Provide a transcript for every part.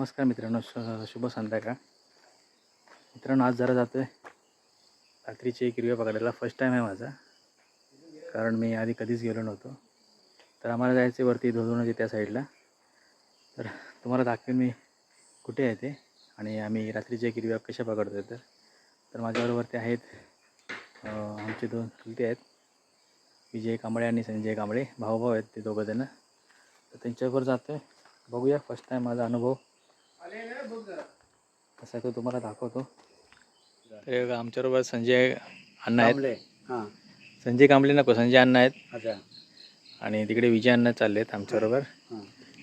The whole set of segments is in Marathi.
नमस्कार मित्रांनो श- शुभ संध्याकाळ. मित्रांनो आज जरा जातो आहे रात्रीची एक हिरव्या पकडायला फर्स्ट टाईम आहे माझा. कारण मी आधी कधीच गेलो नव्हतो. तर आम्हाला जायचं वरती धोधोणाची त्या साईडला तर तुम्हाला दाखवेन मी कुठे आहे ते. आणि आम्ही रात्रीची एक हिरव्या कशा पकडतो आहे तर. तर माझ्याबरोबर ते आहेत आमचे दोन चुलते आहेत. विजय कांबळे आणि संजय कांबळे. भाऊभाऊ आहेत ते दोघं जण. तर त्यांच्याबरोबर जातो आहे बघूया फर्स्ट टाईम माझा अनुभव. कसा तो तुम्हाला दाखवतो. तर हे बघा, आमच्याबरोबर संजय अण्णा आहेत. हां. संजय कांबळे नको संजय अण्णा आहेत. अच्छा. आणि तिकडे विजय अण्णा चालले आहेत आमच्याबरोबर हां.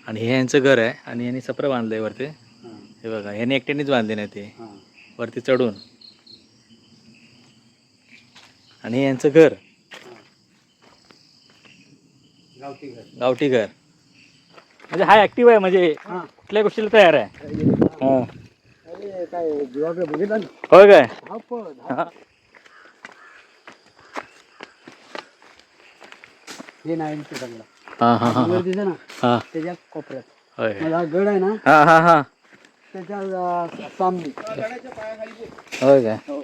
आणि हे यांचं घर आहे आणि यांनी सप्र बांधलं आहे वरती. हां. बघा ह्याने एकट्यानेच बांधले नाही ते. वरती चढून. आणि हे यांचं घर. गावठी घर. गावठी घर. म्हणजे हा ॲक्टिव्ह आहे म्हणजे हां. कुठल्या गोष्टीला तयार आहे? हां. अरे काय जीवाकडे बघितलं ना? होय काय? धावपळ हां. हे नाही ते चांगलं हां हां हां डोंगर दिसे ना हां. त्याच्या कोपऱ्यात. होय. गड आहे ना हां हां हां. त्याच्या अं, सामने. होय काय? हो.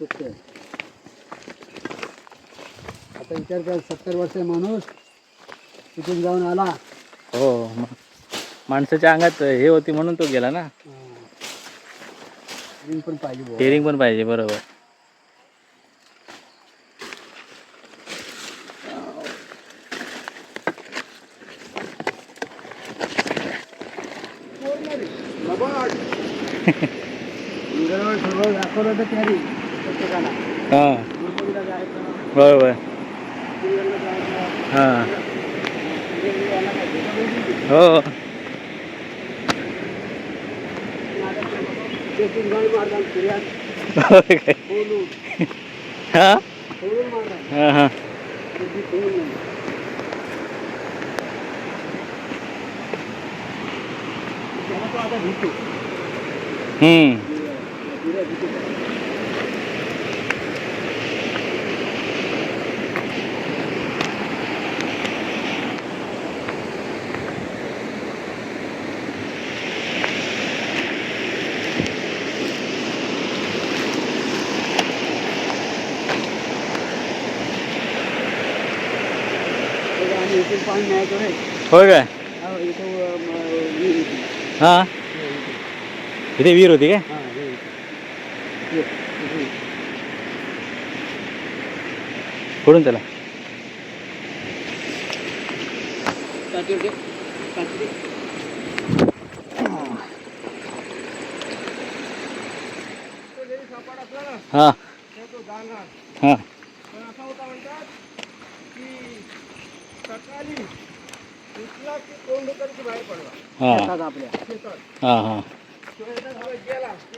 तिथे. आता विचार कर सत्तर वर्ष माणूस तिथून जाऊन आला. हो माणसाच्या अंगात हे होती म्हणून तो गेला ना. ring पण पाहिजे बुवा. डेअरिंग पण पाहिजे बरोबर. सर्व दाखवलं होतं हां. बरोबर. हां बोलून मारतात हां हां त्याची बोलून नाही. त्याला तो आता भीतो हम्म. आम्ही होय काय हा, इथं अं, म, विहीर होती. हां हो, इथे. इथे विहीर होती काय हा, हे इथे. हे, फोडून त्याला काठी होते. काठी दे. हां हां पण असा होता म्हणतात की सकाळी उठला की तोंड करची बाहेर पडला हां. हां हां.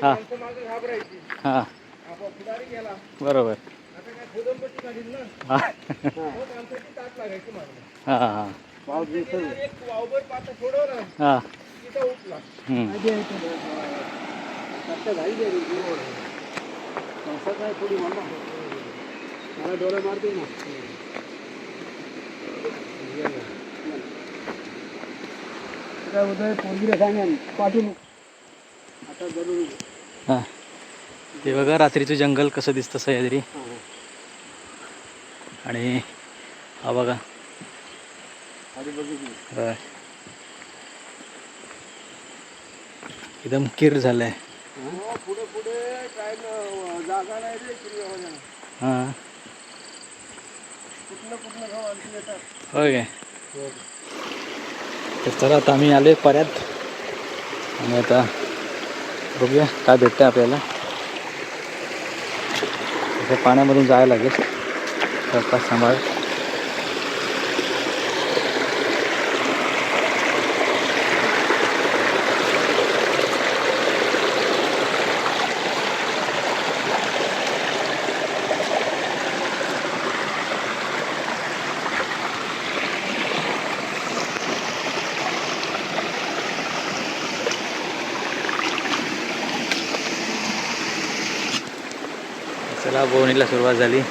हा. हां. बरोबर. हां. हां हां हां. थोडी मला डोळे मारते ना काय उदय पोरगीला सांगेन पाठवून आता जरूर हां. ते बघा रात्रीचं जंगल कसं दिसतं सह्याद्री. आणि हा बघा. एकदम किर झालंय. हो, पुढे पुढे काय न- जागा नाही रे सूर्यवाजाला. हां कुठनं कुठनं गाव आणखी येतात होय. काय तर चला आता आम्ही आले पर्यात आणि आता बघूया काय भेटतं आपल्याला. पाण्यामधून जायला लागेल. रस्ता सांभाळ. चला बोवणीला सुरुवात झाली.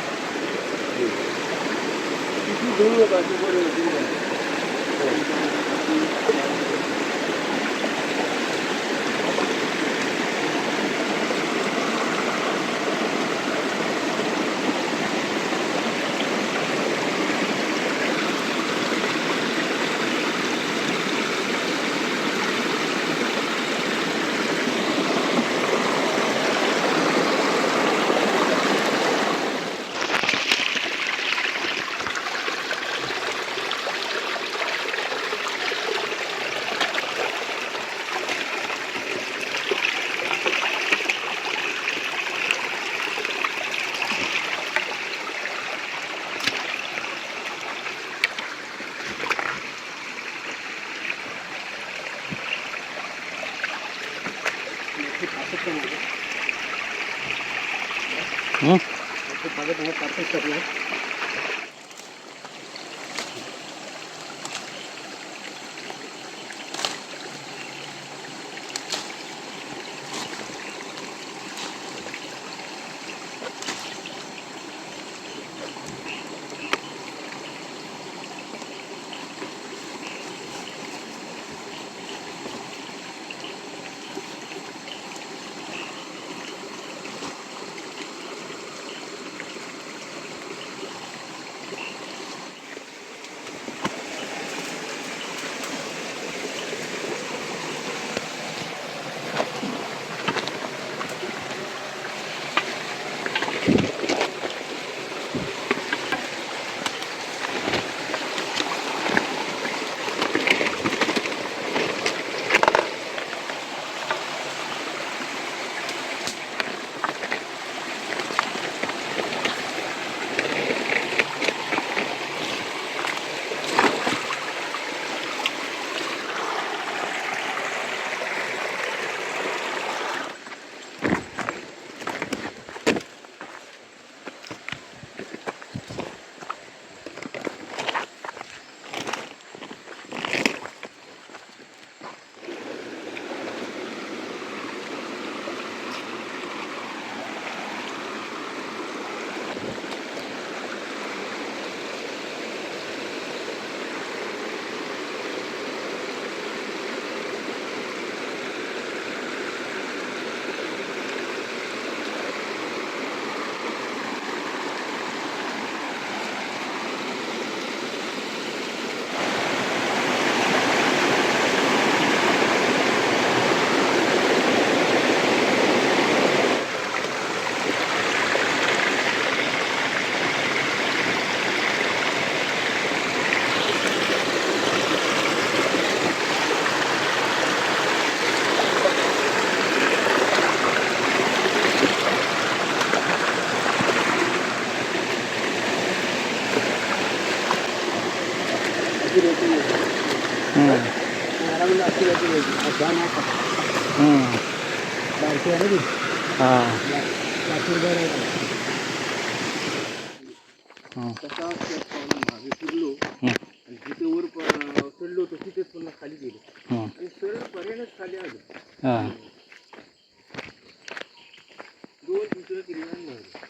हा.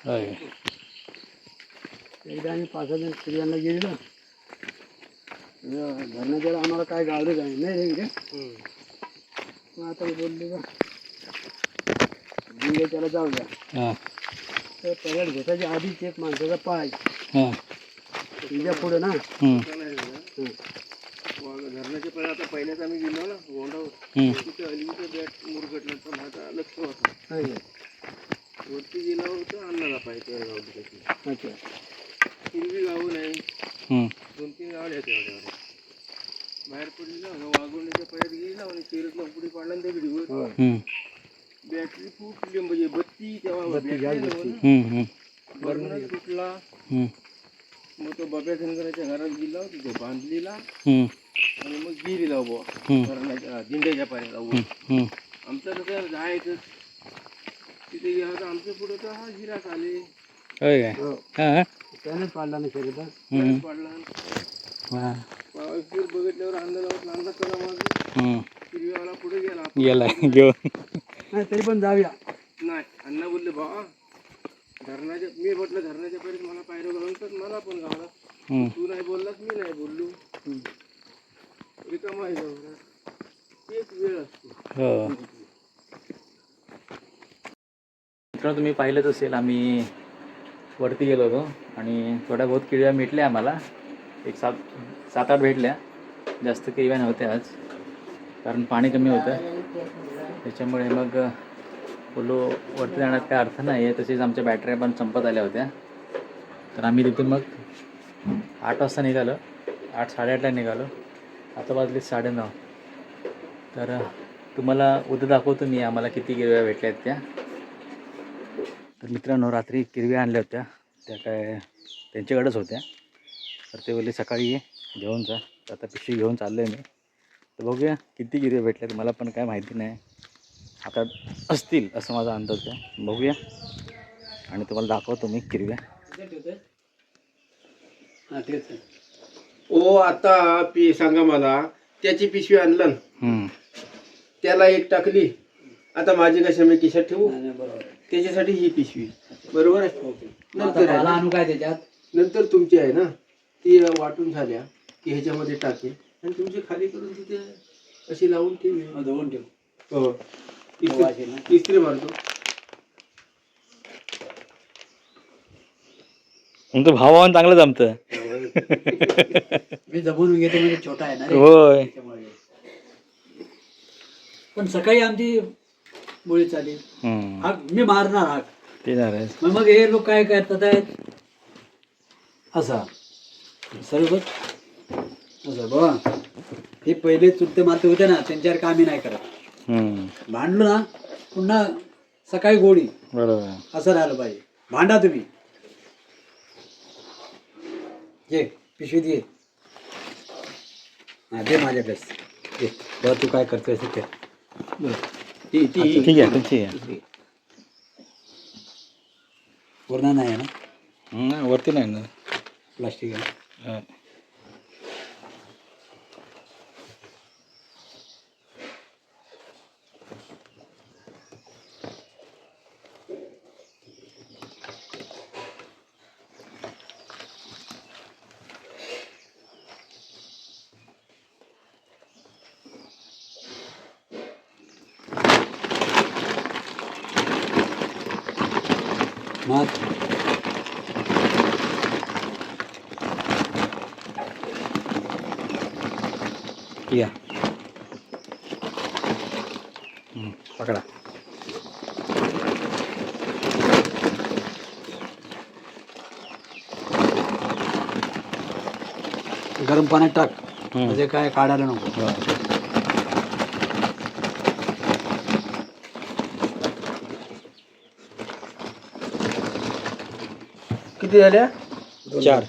होय. एकदा आम्ही पाच सहा जण स्त्रियांना गेलो धरणाच्याला आम्हाला काय गावलं जाय नाही मग आता बोलले का त्याला जाऊ द्या हा. तर पगार घेताच्या आधीच एक माणसाचा पाय हा. तुझ्या पुढे ना हं. धरणाच्या पहिले आता पहिल्याच आम्ही गेलो ना गोंडावर. हं. तिथे अलीचं बॅट मुरगटलं तर माझा लक्ष होता वरती गेला होता अन्नाला त्या गावली त्याची अच्छा. हिरवी गावं नाही. हं. दोन तीन गावले आहेत एवढ्या बाहेर पडलेला वाघोलीच्या पायात गेला आणि शिरतला पुढे पाडला होय हं. बॅटरी फुटली म्हणजे बत्ती तेव्हा बत्ती, बॅटरी. बर्नर तुटला हं. मग तो बब्या धनगराच्या घरात गेला तिथे बांधलेला. हं. आणि मग हं. धरणाच्या दिंड्याच्या पाण्याला वर. हं. आमचं कसं जायचं. तिथे गेला आमच्या पुढे तर हा गिराक आले होय काय? हो. त्यानेच पाडला ना शरीर हं. पडला बघितल्यावर अंदाज अंदाज चला माझं हं. हिरव्यावाला पुढे गेला. घेऊन. नाही तरी पण जाऊया. नाही अण्णा बोलले भावा धरणाच्या मी म्हटलं धरणाच्या पहिलेच मला पायरो घालून तर मला पण गावला हम्म. तू नाही बोललास मी नाही बोललो. रिकामा एक वेळ असतो मित्रांनो तुम्ही पाहिलंच असेल आम्ही वरती गेलो होतो आणि थोड्या बहुत किड्या भेटल्या आम्हाला. एक सात सात आठ भेटल्या. जास्त किडव्या नव्हत्या आज कारण पाणी कमी होतं. त्याच्यामुळे मग फुलो वरती जाण्यात काय अर्थ नाही आहे तसेच आमच्या बॅटऱ्या पण संपत आल्या होत्या. तर आम्ही तिथून मग आठ वाजता निघालो. आठ साडेआठला निघालो. आता वाजले साडेनऊ. तर तुम्हाला उद्या दाखवतो मी आम्हाला किती गिरव्या भेटल्या आहेत त्या. तर मित्रांनो रात्री किरव्या आणल्या होत्या. त्या काय त्यांच्याकडेच होत्या. तर ते बोलले सकाळी ये घेऊन जा. तर आता पिशवी घेऊन चाललो आहे मी. तर बघूया किती गिरव्या भेटल्यात मला पण काय माहिती नाही. आता असतील असं माझा अंदाज आहे. बघूया. आणि तुम्हाला दाखवतो मी किरव्या हां तेच आहे. ओ आता पी सांगा मला त्याची पिशवी आणलं हम्म. त्याला एक टाकली. आता माझी कशा मी खिशात ठेवू. त्याच्यासाठी ही पिशवी. बरोबर आहे? नंतर आता आहे मला ना? आणू काय त्याच्यात? नंतर तुमची आहे ना? ती वाटून झाल्या की ह्याच्यामध्ये टाकेल आणि तुमची खाली करून तिथे अशी लावून ठेवी. धुवून ठेव. हो? इस्त्री इस्त्री मारतो. तुमचं भावान चांगलं जमतं मी जमून घेतो म्हणजे छोटा आहे ना रे. होय. पण सकाळी आमची मुली चाली. हम्म. हाक मी मारणार हाक. ते झालं मग मग हे लोक काय करतात आहेत? असा. सर्व असं बघा. हे पहिले चुलते मारते होते ना त्यांच्यावर कामी नाही करत. हम्म. भांडलो ना पुन्हा सकाळी गोळी. बरोबर. असं राहिलं पाहिजे. भांडा तुम्ही. ये पिशवी दे. हा दे माझ्याकडेच. दे. बरं तू काय करतोय ते. ती ती ठीक आहे तुमची आहे. पूर्ण नाही आहे ना? हम्म, वरती नाही ना. प्लास्टिक आहे हा. मग? या. पकडा. गरम पाण्यात टाक. म्हणजे काय काढायला नको. किती झाल्या? चार.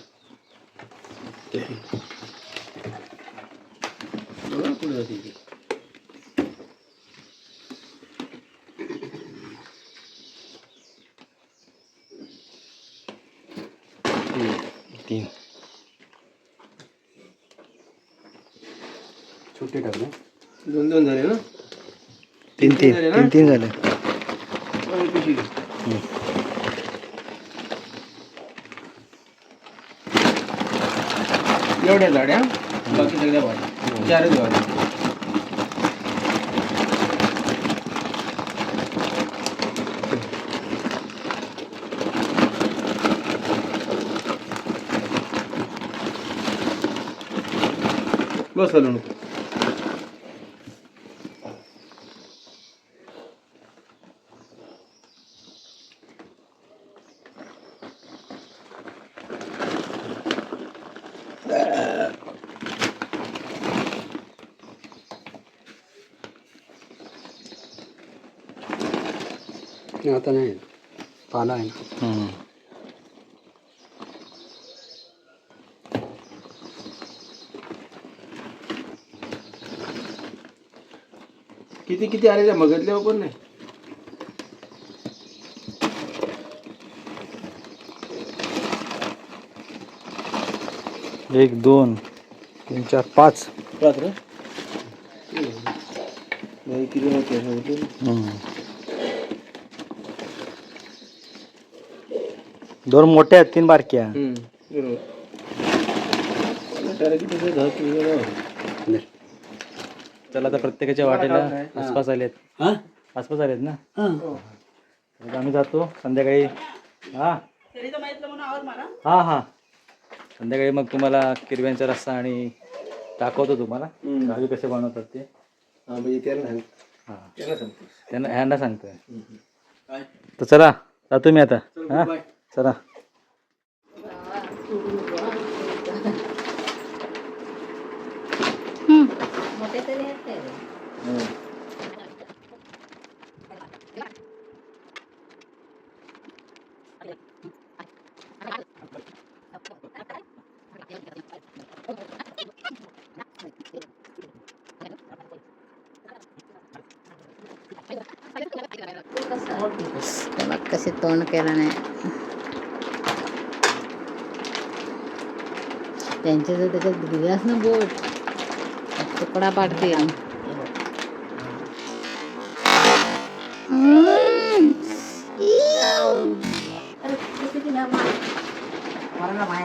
तीन. छोटे टाक ना दोन दोन झाले ना? तीन तीन. झाले ना? तीन तीन झाले. एवढ्या गाड्या बाकी सगळ्या भाज्या चारच भाज्या बस हलू आता नाही पाला आहे ना हम्म. किती किती आले त्या मगतल्यावर पण नाही एक दोन तीन चार पाच रात्र नाही किती होते. हम्म. दोन मोठ्या आहेत तीन बारक्या चला आता प्रत्येकाच्या वाटेला आसपास आलेत. हा. आसपास आलेत ना? हा. मग आम्ही जातो संध्याकाळी. हा. हा हा. संध्याकाळी मग तुम्हाला किरव्यांचा रस्सा आणि दाखवतो तुम्हाला. गावी कसे बनवतात ते. हा त्यांना ह्यांना सांगतोय. तर चला जातो मी आता. हा? चला. कसे तोंड केलं नाही. त्यांचे जर त्याच्यात दिलास ना बोट. तुकडा पाडते.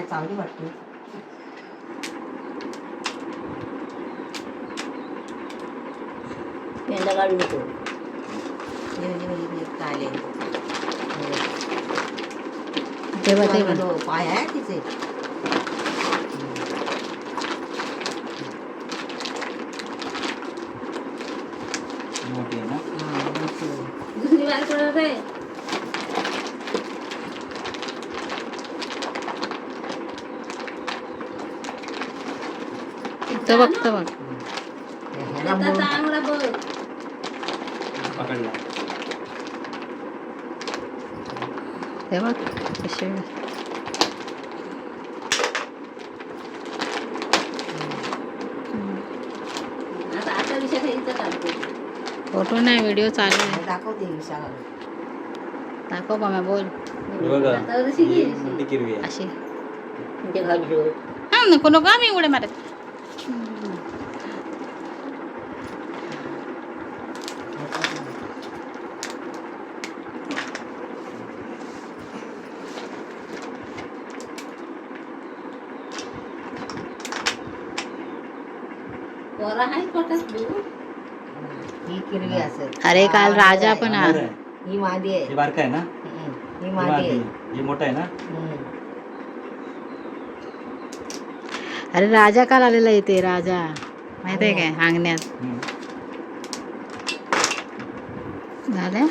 चांगली वाटते पेंडा काढू नको तेव्हा तेव्हा पाय आहे तिचे मोठी आहे ना दुसरी बार पडत आहे तो बघ. चांगला बघ. पकडला ते बघ कसे फोटो नाही व्हिडिओ चालू आहे. दाखवते दाखव बाबा बोल. बघा अशी. हा नको नको आम्ही उड्या मारत ही किरवी असेल अरे काल राजा पण आ-. ही मादी आहे. हे बारका आहे ना. ही हे मादी हे मोठा आहे ना? हम्म. अरे राजा काल आलेला इथे राजा. माहीत आहे काय? अंगण्यात हम्म. झालं?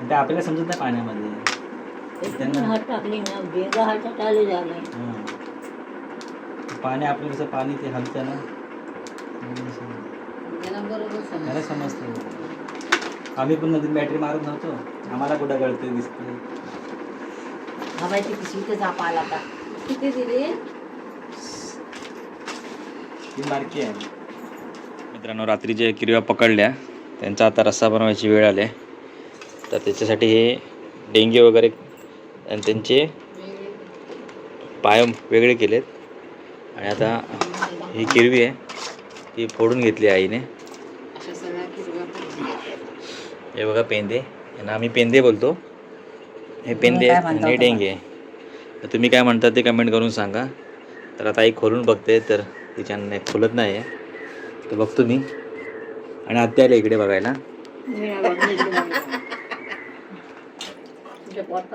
ते आपल्याला समजत नाही पाण्यामध्ये. त्यांना हात टाकली ना बेगा हातात चालू झालं हा. पाणी आपलं कसं पाणी ते हलतं ना. त्याला समजतं. आम्ही पण नदीत बॅटरी मारत नव्हतो. आम्हाला कुठं कळते दिसते हा आला का किती दिली? ती आहे. मित्रांनो रात्री जे किरव्या पकडल्या त्यांचा आता रस्सा बनवायची वेळ आली. आहे तर त्याच्यासाठी हे डेंगे वगैरे आणि त्यांचे पाय वेगळे केलेत. आणि आता ही किरवी आहे. ती फोडून घेतली आईने. हे बघा पेंदे. यांना आम्ही पेंदे बोलतो. हे पेंदे आणि तुम्ही? डेंगे आहे तर तुम्ही काय म्हणता ते कमेंट करून सांगा. तर आता आई खोलून बघते तर तिच्यानं नाही खोलत नाही आहे तर बघतो मी. आणि आत्या आल्या इकडे बघायला.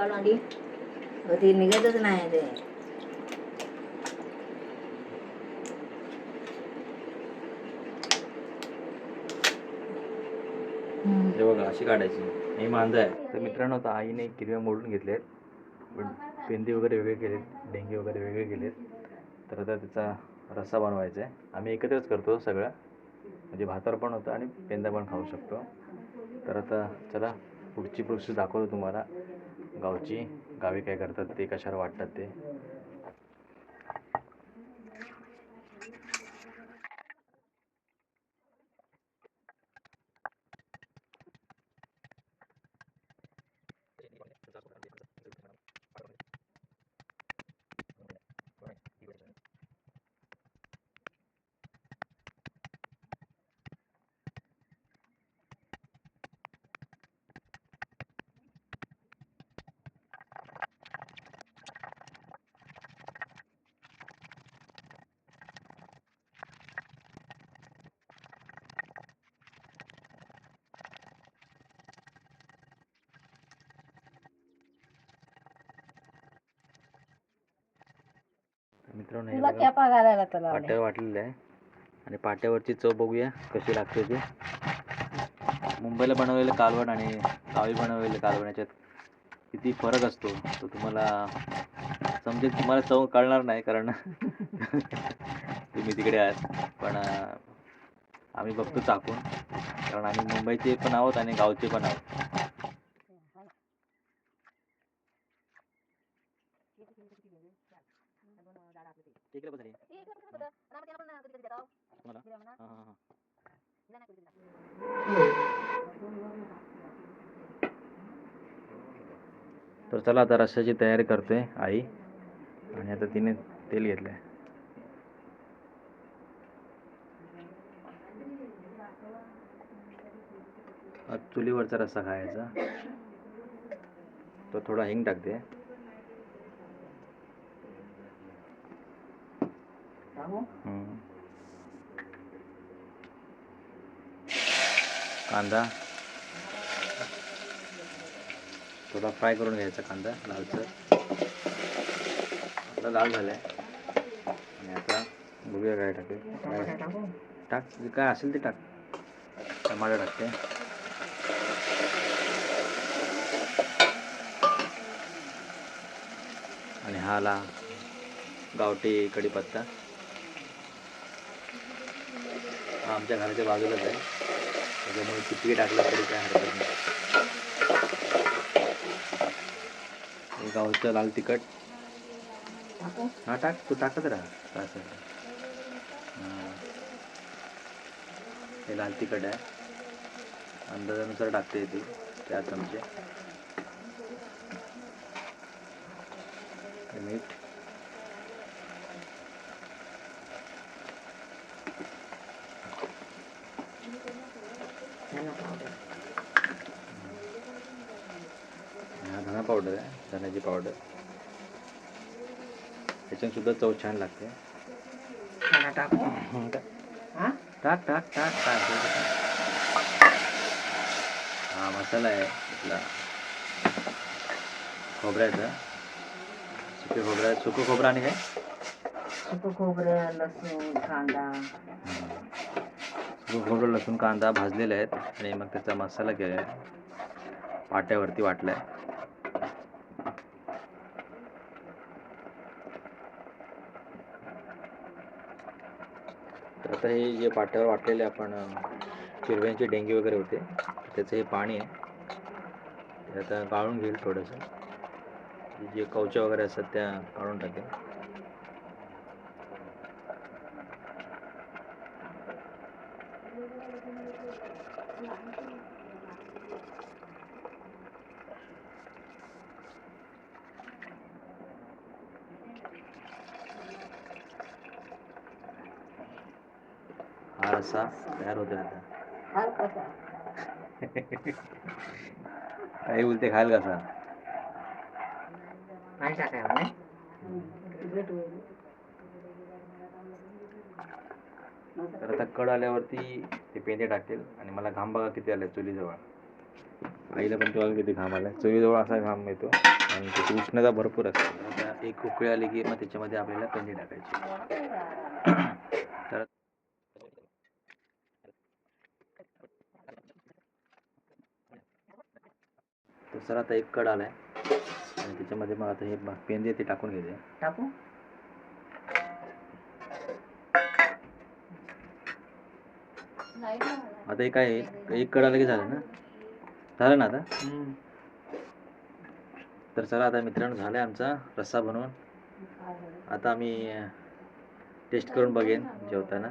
आली. निघतच नाही ते हे बघा अशी काढायची. हे मांजा आहे. तर मित्रांनो आता आईने किरव्या मोडून घेतले आहेत पण पेंदी वगैरे वेगळे केलेत. डेंगी वगैरे वेगळे केलेत. तर आता त्याचा रस्सा बनवायचा आहे. आम्ही एकत्रच करतो सगळं. म्हणजे भातावर पण होतं आणि पेंदा पण खाऊ शकतो. तर आता चला पुढची प्रोसेस दाखवतो तुम्हाला. गावची गावी काय करतात ते कशावर वाटतात ते. मित्रांनो हे तुला बघा, कॅपा घालायला तर. पाट्यावर वाटलेलं आहे. आणि पाट्यावरची चव बघूया कशी लागते ते. मुंबईला बनवलेलं कालवण आणि गावी बनवलेलं कालवण याच्यात किती फरक असतो. तो तुम्हाला समजेल तुम्हाला चव कळणार नाही कारण तुम्ही तिकडे आहात. पण अं, आम्ही बघतो चाकून. कारण आम्ही मुंबईचे पण आहोत आणि गावचे पण आहोत इकडे बघा रे. तुम्हाला? हां, हां, हां. तर चला आता रश्श्याची तयारी करते आई. आणि आता तिने तेल घेतलंय. आज चुलीवरचा रस्सा खायचा. तो थोडा हिंग टाकते. हम्म. कांदा. थोडा फ्राय करून घ्यायचा कांदा लालसर. आता लाल झालाय. आणि आता बघूया काय टाकेल टाक जे काय असेल ते टाक. टमाटर टाकते. आणि हा आला गावठी कढीपत्ता. हा आमच्या घराच्या बाजूलाच आहे. त्याच्यामुळे किती टाकलं तरी काय हरकत नाही. गावचं लाल तिखट. हा टाक. तू टाकत राहा. ते. हा. हे लाल तिखट आहे. अंदाजानुसार टाकते येते चार चमचे. मीठ हा धना पावडर आहे धण्याची पावडर त्याच्यात सुद्धा चव छान लागते. हं, टाक टाक टाक टाक. हा मसाला आहे आपला. खोबऱ्याचा. सुके खोबऱ्या सुकं खोबरं आणि काय? सुकं खोबरं लसूण कांदा. सुकं खोबरं लसूण कांदा भाजलेले आहेत आणि मग त्याचा मसाला केला पाट्यावरती वाटलाय. तर आता हे जे पाट्यावर वाटलेले आपण अं, चिरव्यांचे वगैरे होते त्याचं हे पाणी आहे. ते आता गाळून घेईल थोडंसं. जे कवच्या वगैरे असतात त्या काढून टाकेल हा रस्सा तयार होतोय आता. हाल कसा? काही बोलते खाल कसा? नाही तर आता कड आल्यावरती ते पेंदे टाकतील आणि मला घाम बघा किती आलाय चुलीजवळ. आईला पण तेव्हा किती घाम आलाय. चुलीजवळ असा घाम येतो आणि त्याची उष्णता भरपूर असते. आता एक उकळी आली की मग त्याच्यामध्ये आपल्याला पेंदे टाकायचे तर तर सर आता एक कड आलाय. आणि त्याच्यामध्ये मग आता हे ब- पेंदे ते टाकून घ्यायचे टाकू? आता हे काय? एक कड आलं की झालं ना? झालं ना आता? तर चला आता मित्रांनो झालाय आमचा रस्सा बनवून. आता आम्ही टेस्ट करून बघेन जेवताना.